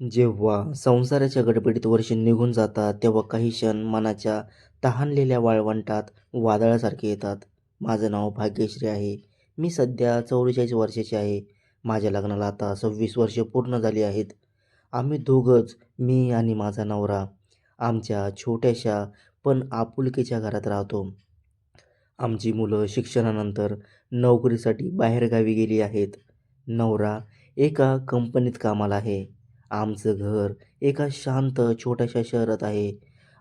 जेव्हा संसाराच्या गडबडीत वर्षे निघून जातात तेव्हा काही क्षण मनाच्या तहानलेल्या वाळवंटात वादळासारखे येतात. माझं नाव भाग्यश्री आहे. मी सध्या चौवेचाळीस वर्षाची आहे. माझ्या लग्नाला आता सव्वीस वर्षे पूर्ण झाली आहेत. आम्ही दोघंच, मी आणि माझा नवरा, आमच्या छोट्याशा पण आपुलकीच्या घरात राहतो. आमची मुलं शिक्षणानंतर नोकरीसाठी बाहेरगावी गेली आहेत. नवरा एका कंपनीत कामाला आहे. आमचं घर एका शांत छोट्याशा शहरात आहे.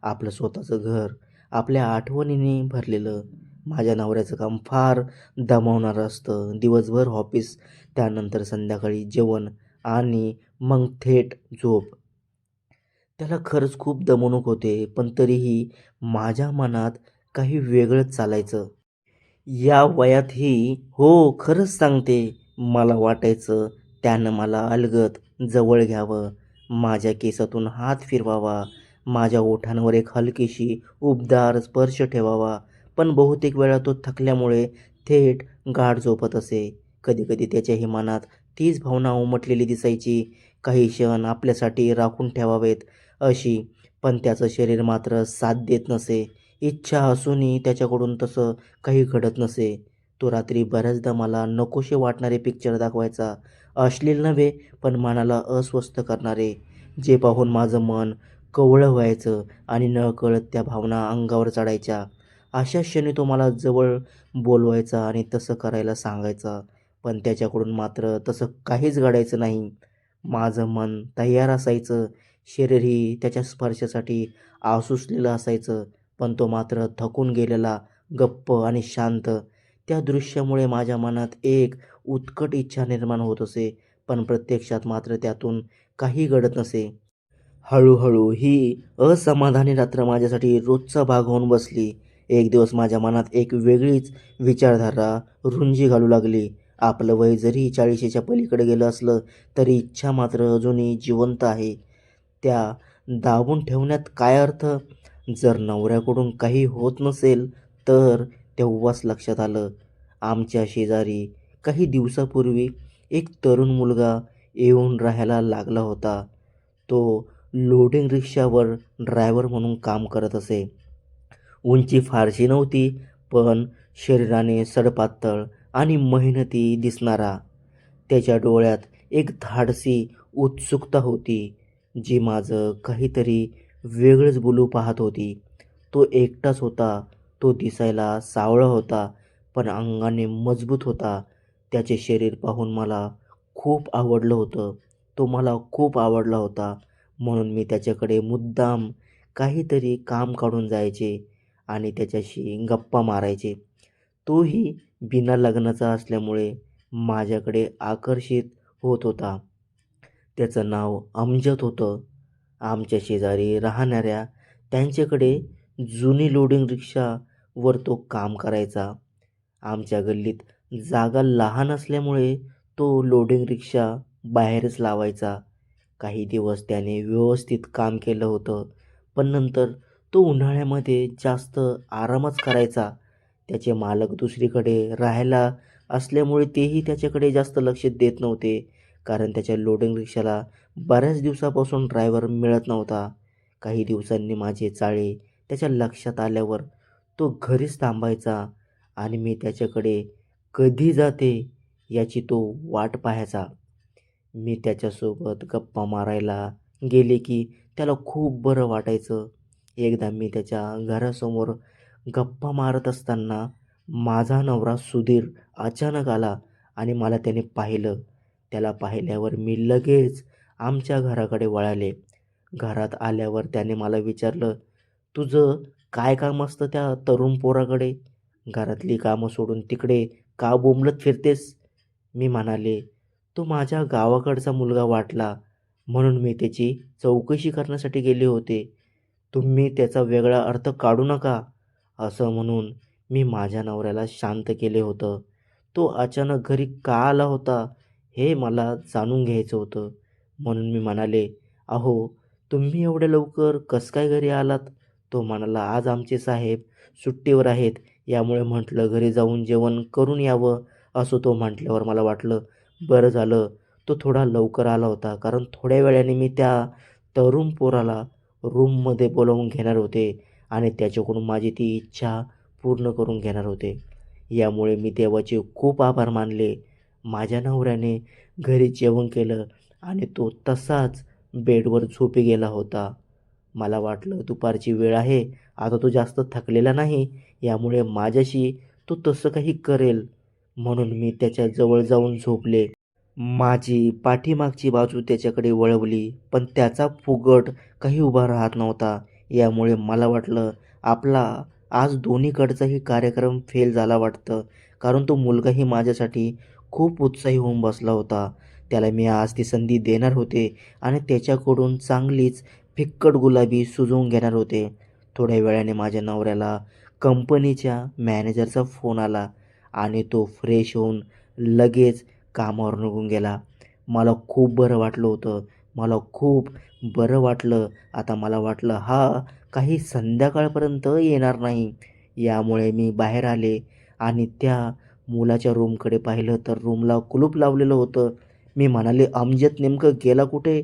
आपलं स्वतःचं घर आपल्या आठवणीने भरलेलं. माझ्या नवऱ्याचं काम फार दमवणारं असतं. दिवसभर ऑफिस, त्यानंतर संध्याकाळी जेवण आणि मग थेट झोप. त्याला खरंच खूप दमवणूक होते, पण तरीही माझ्या मनात काही वेगळंच चालायचं. या वयातही हो, खरंच सांगते, मला वाटायचं त्यानं मला अलगत जवळ घ्यावं, माझ्या केसातून हात फिरवावा, माझ्या ओठांवर एक हलकीशी उबदार स्पर्श ठेवावा. पण बहुतेक वेळा तो थकल्यामुळे थेट गाढ झोपत असे. कधीकधी त्याच्या त्याच्याही मनात तीच भावना उमटलेली दिसायची, काही क्षण आपल्यासाठी राखून ठेवावेत अशी. पण त्याचं शरीर मात्र साथ देत नसे. इच्छा असूनही त्याच्याकडून तसं काही घडत नसे. तो रात्री बऱ्याचदा मला नकोसे वाटणारे पिक्चर दाखवायचा. अश्लील नव्हे, पण मनाला अस्वस्थ करणारे. जे पाहून माझं मन कवळं व्हायचं आणि नकळत त्या भावना अंगावर चढायच्या. अशा क्षणी तो मला जवळ बोलवायचा आणि तसं करायला सांगायचा. पण त्याच्याकडून मात्र तसं काहीच घडायचं नाही. माझं मन तयार असायचं, शरीरही त्याच्या स्पर्शासाठी आसुसलेलं असायचं, पण तो मात्र थकून गेलेला, गप्प आणि शांत. त्या दृश्यामुळे माझ्या मनात एक उत्कट इच्छा निर्माण होत असे, पण प्रत्यक्षात मात्र त्यातून काही घडत नसे. हळूहळू ही असमाधानी रात्र माझ्यासाठी रोजचा भाग होऊन बसली. एक दिवस माझ्या मनात एक वेगळीच विचारधारा रुंजी घालू लागली. आपलं वय जरी चाळीशेच्या पलीकडे गेलं असलं, तरी इच्छा मात्र अजूनही जिवंत आहे. त्या दाबून ठेवण्यात काय अर्थ? जर नवऱ्याकडून काही होत नसेल तर? तेव्हाच लक्षात आलं, आमच्या शेजारी काही दिवसापूर्वी एक तरुण मुलगा येऊन राहायला लागला होता. तो लोडिंग रिक्षावर ड्रायव्हर म्हणून काम करत असे. उंची फारशी नव्हती, पण शरीराने सडपातळ आणि मेहनती दिसणारा. त्याच्या डोळ्यात एक धाडसी उत्सुकता होती, जी माझं काहीतरी वेगळंच बोलू पाहत होती. तो एकटाच होता. तो दिसायला सावळा होता, पण अंगाने मजबूत होता. त्याचे शरीर पाहून मला खूप आवडलं होतं. तो मला खूप आवडला होता. म्हणून मी त्याच्याकडे मुद्दाम काहीतरी काम काढून जायचे आणि त्याच्याशी गप्पा मारायचे. तोही बिना लग्नाचा असल्यामुळे माझ्याकडे आकर्षित होत होता. त्याचं नाव अमजद होतं. आमच्या शेजारी राहणाऱ्या त्यांच्याकडे जुनी लोडिंग रिक्षा वर तो काम करायचा. आमच्या गल्लीत जागा लहान असल्यामुळे तो लोडिंग रिक्षा बाहेरच लावायचा. काही दिवस त्याने व्यवस्थित काम केलं होतं, पण नंतर तो उन्हाळ्यामध्ये जास्त आरामच करायचा. त्याचे मालक दुसरीकडे राहायला असल्यामुळे तेही त्याच्याकडे जास्त लक्ष देत नव्हते, कारण त्याच्या लोडिंग रिक्षाला बऱ्याच दिवसापासून ड्रायव्हर मिळत नव्हता. काही दिवसांनी माझे चाळे त्याच्या लक्षात आल्यावर तो घरीच थांबायचा आणि मी त्याच्याकडे कधी जाते याची तो वाट पाहायचा. मी त्याच्यासोबत गप्पा मारायला गेले की त्याला खूप बरं वाटायचं. एकदा मी त्याच्या घरासमोर गप्पा मारत असताना माझा नवरा सुधीर अचानक आला आणि मला त्याने पाहिलं. त्याला पाहिल्यावर मी लगेच आमच्या घराकडे वळाले. घरात आल्यावर त्याने मला विचारलं, तुझं काय काम असतं त्या तरुण पोराकडे? घरातली कामं सोडून तिकडे का बोंबलत फिरतेस? मी म्हणाले, तो माझ्या गावाकडचा मुलगा वाटला, म्हणून मी त्याची चौकशी करण्यासाठी गेले होते. तुम्ही त्याचा वेगळा अर्थ काढू नका, असं म्हणून मी माझ्या नवऱ्याला शांत केले होतं. तो अचानक घरी का आला होता, हे मला जाणून घ्यायचं होतं. म्हणून मी म्हणाले, अहो, तुम्ही एवढ्या लवकर कसं काय घरी आलात? तो म्हणाला, आज आमचे साहेब सुट्टीवर आहेत, यामुळे म्हटलं घरी जाऊन जेवण करून यावं. असं तो म्हटल्यावर मला वाटलं, बरं झालं तो थोडा लवकर आला होता कारण थोड्या वेळाने मी त्या तरुण पोराला रूममध्ये बोलावून घेणार होते आणि त्याच्याकडून माझी ती इच्छा पूर्ण करून घेणार होते यामुळे मी देवाचे खूप आभार मानले माझ्या नवऱ्याने घरी जेवण केलं आणि तो तसाच बेडवर झोपी गेला होता मला वाटलं दुपारची वेळ आहे. आता तो जास्त थकलेला नाही यामुळे माझ्याशी तो तसं काही करेल म्हणून मी त्याच्याजवळ जाऊन झोपले. माझी पाठीमागची बाजू त्याच्याकडे वळवली पण त्याचा फुगट काही उभा राहत नव्हता. यामुळे मला वाटलं आपला आज दोन्हीकडचाही कार्यक्रम फेल झाला वाटतं कारण तो मुलगाही माझ्यासाठी खूप उत्साही होऊन बसला होता. त्याला मी आज ती संधी देणार होते आणि त्याच्याकडून चांगलीच फिक्कट गुलाबी सुजवून घेणार होते. थोड्या वेळाने माझ्या नवऱ्याला कंपनीच्या मॅनेजरचा फोन आला आणि तो फ्रेश होऊन लगेच कामावर निघून गेला. मला खूप बरं वाटलं होतं. मला खूप बरं वाटलं. आता मला वाटलं हा काही संध्याकाळपर्यंत येणार नाही. यामुळे मी बाहेर आले आणि त्या मुलाच्या रूमकडे पाहिलं तर रूमला कुलूप लावलेलं होतं. मी म्हणाले अमजद नेमकं गेला कुठे?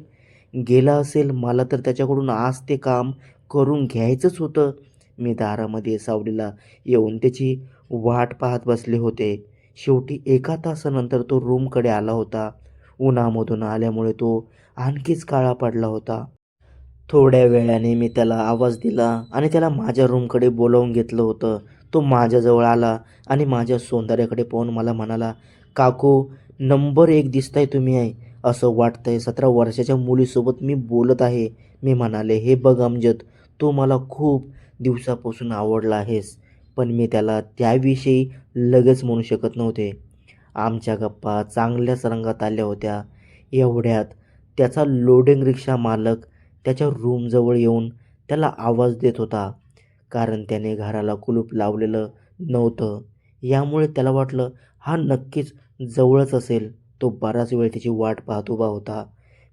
गेला असेल मला तर त्याच्याकडून आज ते काम करून घ्यायचंच होतं. मी दारामध्ये सावलीला येऊन त्याची वाट पाहत बसले होते. शेवटी एका तासानंतर तो रूमकडे आला होता. उन्हामधून आल्यामुळे तो आणखीच काळा पडला होता. थोड्या वेळाने मी त्याला आवाज दिला आणि त्याला माझ्या रूमकडे बोलावून घेतलं होतं. तो माझ्याजवळ आला आणि माझ्या सौंदर्याकडे पाहून मला म्हणाला काकू नंबर एक दिसताय तुम्ही आहे. असं वाटतंय. सतरा वर्षाच्या मुलीसोबत मी बोलत आहे. मी म्हणाले हे बघ अमजद तू मला खूप दिवसापासून आवडला आहेस पण मी त्याला त्याविषयी लगेच म्हणू शकत नव्हते. आमच्या गप्पा चांगल्याच रंगात आल्या होत्या. एवढ्यात त्याचा लोडिंग रिक्षा मालक त्याच्या रूमजवळ येऊन त्याला आवाज देत होता. कारण त्याने घराला कुलूप लावलेलं नव्हतं. यामुळे त्याला वाटलं हा नक्कीच जवळच असेल. तो बराच वेळ त्याची वाट पाहत उभा होता.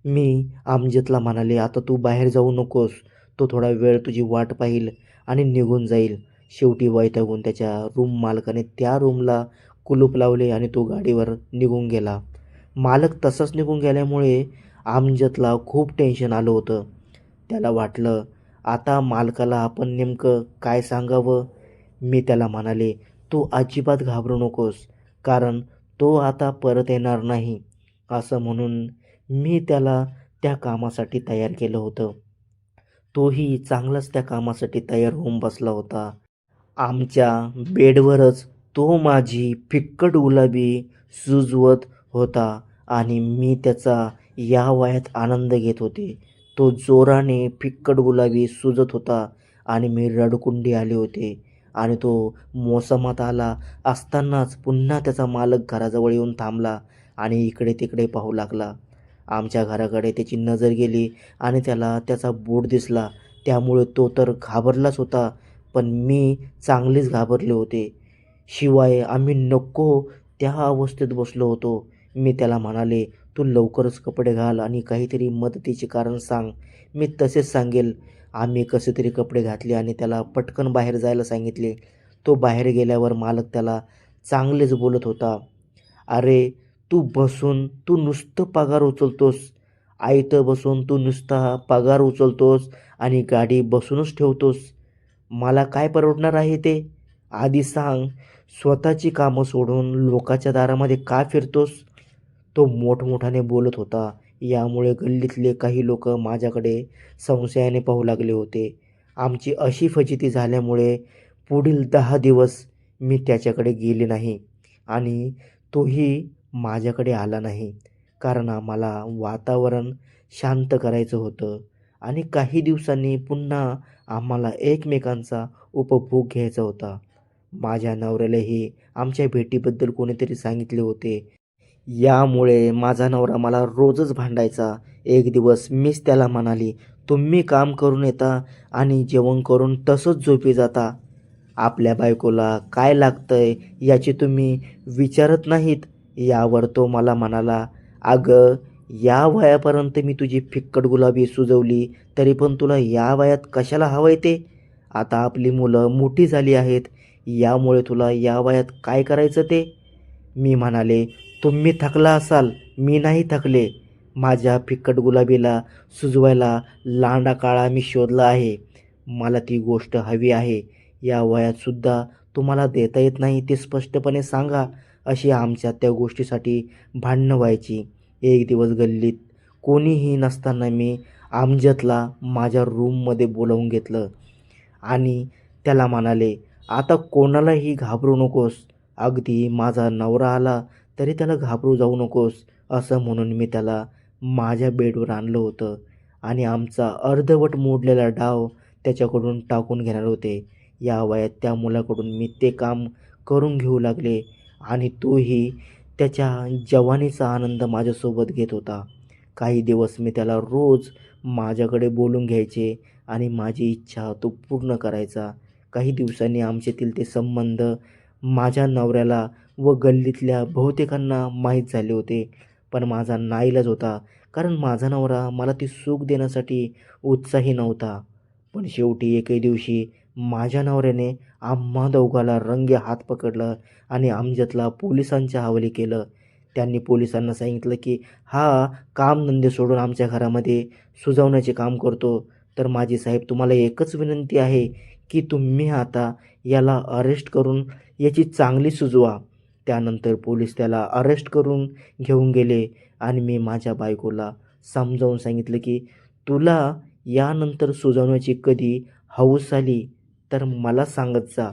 मी आमजदला म्हणाले आता तू बाहेर जाऊ नकोस. तो थोडा वेळ तुझी वाट पाहिल आणि निघून जाईल. शेवटी वैतागून त्याच्या रूम मालकाने त्या रूमला कुलूप लावले आणि तो गाडीवर निघून गेला. मालक तसंच निघून गेल्यामुळे आमजदला खूप टेन्शन आलं होतं. त्याला वाटलं आता मालकाला आपण नेमकं काय सांगावं? मी त्याला म्हणाले तू अजिबात घाबरू नकोस. कारण तो आता परत येणार नाही असं म्हणून मी त्याला त्या कामासाठी तयार केलं होतं. तोही चांगलाच त्या कामासाठी तयार होऊन बसला होता. आमच्या बेडवरच तो माझी फिक्कट गुलाबी सुजवत होता आणि मी त्याचा या वयात आनंद घेत होते. तो जोराने फिक्कट गुलाबी सुजत होता आणि मी रडकुंडी आले होते. आणि तो मोसमात आला असतानाच पुन्हा त्याचा मालक घराजवळ येऊन थांबला आणि इकडे तिकडे पाहू लागला. आमच्या घराकडे त्याची नजर गेली आणि त्याला त्याचा बूट दिसला. त्यामुळे तो तर घाबरलाच होता पण मी चांगलेच घाबरले होते. शिवाय आम्ही नको त्या अवस्थेत बसलो होतो. मी त्याला म्हणाले तू लवकरच कपडे घाल आणि काहीतरी मदतीचे कारण सांग. मी तसेच सांगेल. आम्ही कसे तरी कपडे घातले आणि त्याला पटकन बाहेर जायला सांगितले. तो बाहेर गेल्यावर मालक त्याला चांगलेच बोलत होता. अरे तू बसून तू नुसतं पगार उचलतोस. आयतं बसून तू नुसता पगार उचलतोस आणि गाडी बसूनच ठेवतोस. मला काय परवडणार आहे ते? आधी सांग स्वतःची कामं सोडून लोकाच्या दारामध्ये का फिरतोस? तो मोठमोठाने बोलत होता. यामुळे गल्लीतले काही लोक माझ्याकडे संशयाने पाहू लागले होते. आमची अशी फजिती झाल्यामुळे पुढील दहा दिवस मी त्याच्याकडे गेले नाही आणि तोही माझ्याकडे आला नाही. कारण आम्हाला वातावरण शांत करायचं होतं आणि काही दिवसांनी पुन्हा आम्हाला एकमेकांचा उपभोग घ्यायचा होता. माझ्या नवऱ्यालाही आमच्या भेटीबद्दल कोणीतरी सांगितले होते. यामुळे माझा नवरा मला रोजच भांडायचा. एक दिवस मीच त्याला म्हणाली तुम्ही काम करून येता आणि जेवण करून तसंच झोपी जाता. आपल्या बायकोला काय लागतंय याची तुम्ही विचारत नाहीत. यावर तो मला म्हणाला अगं या वयापर्यंत मी तुझी फिक्कट गुलाबी सुजवली तरी पण तुला या वयात कशाला हवंय ते? आता आपली मुलं मोठी झाली आहेत यामुळे तुला या वयात काय करायचं ते? मी म्हणाले तुम्ही थकला असाल मी नाही थकले. माझ्या फिकट गुलाबीला सुजवायला लांडा काळा मी शोधला आहे. मला ती गोष्ट हवी आहे. या वयातसुद्धा तुम्हाला देता येत नाही ते स्पष्टपणे सांगा अशी आमच्या त्या गोष्टीसाठी भांडणं व्हायची. एक दिवस गल्लीत कोणीही नसताना मी आमजतला माझ्या रूममध्ये बोलावून घेतलं आणि त्याला म्हणाले आता कोणालाही घाबरू नकोस. अगदी माझा नवरा आला तरी त्याला घाबरू जाऊ नकोस असं म्हणून मी त्याला माझ्या बेडवर आणलं होतं आणि आमचा अर्धवट मोडलेला डाव त्याच्याकडून टाकून घेणार होते. या वयात त्या मुलाकडून मी ते काम करून घेऊ लागले आणि तोही त्याच्या जवानीचा आनंद माझ्यासोबत घेत होता. काही दिवस मी त्याला रोज माझ्याकडे बोलून घ्यायचे आणि माझी इच्छा तो पूर्ण करायचा. काही दिवसांनी आमच्यातील ते संबंध माझ्या नवऱ्याला व गल्लीतल्या बहुतेकांना माहीत झाले होते. पण माझा नाईलाज होता कारण माझा नवरा मला ती सुख देण्यासाठी उत्साही नव्हता. पण शेवटी एकही दिवशी माझ्या नवऱ्याने आम्हा दोघाला रंगे हात पकडलं आणि आमच्यातला पोलिसांच्या हवाली केलं. त्यांनी पोलिसांना सांगितलं की हा कामधंदे सोडून आमच्या घरामध्ये सुजवण्याचे काम करतो. तर माझी साहेब तुम्हाला एकच विनंती आहे की तुम्ही आता याला अरेस्ट करून याची चांगली सुजवा. त्यानंतर पोलीस त्याला अरेस्ट करून घेऊन गेले आणि मी माझ्या बायकोला समजावून सांगितलं की तुला यानंतर सुजवण्याची कधी हौस आली तर मला सांगत जा.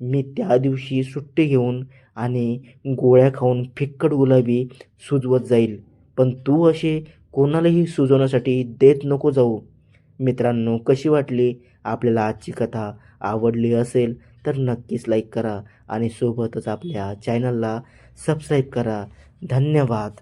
मी त्या दिवशी सुट्टी घेऊन आणि गोळ्या खाऊन फिक्कट गुलाबी सुजवत जाईल पण तू असे कोणालाही सुजवण्यासाठी देत नको जाऊ. मित्रांनो कशी वाटली? आपल्याला आजची कथा आवडली असेल तर नक्कीच लाईक करा आणि सोबतच आपल्या चॅनलला सबस्क्राईब करा. धन्यवाद.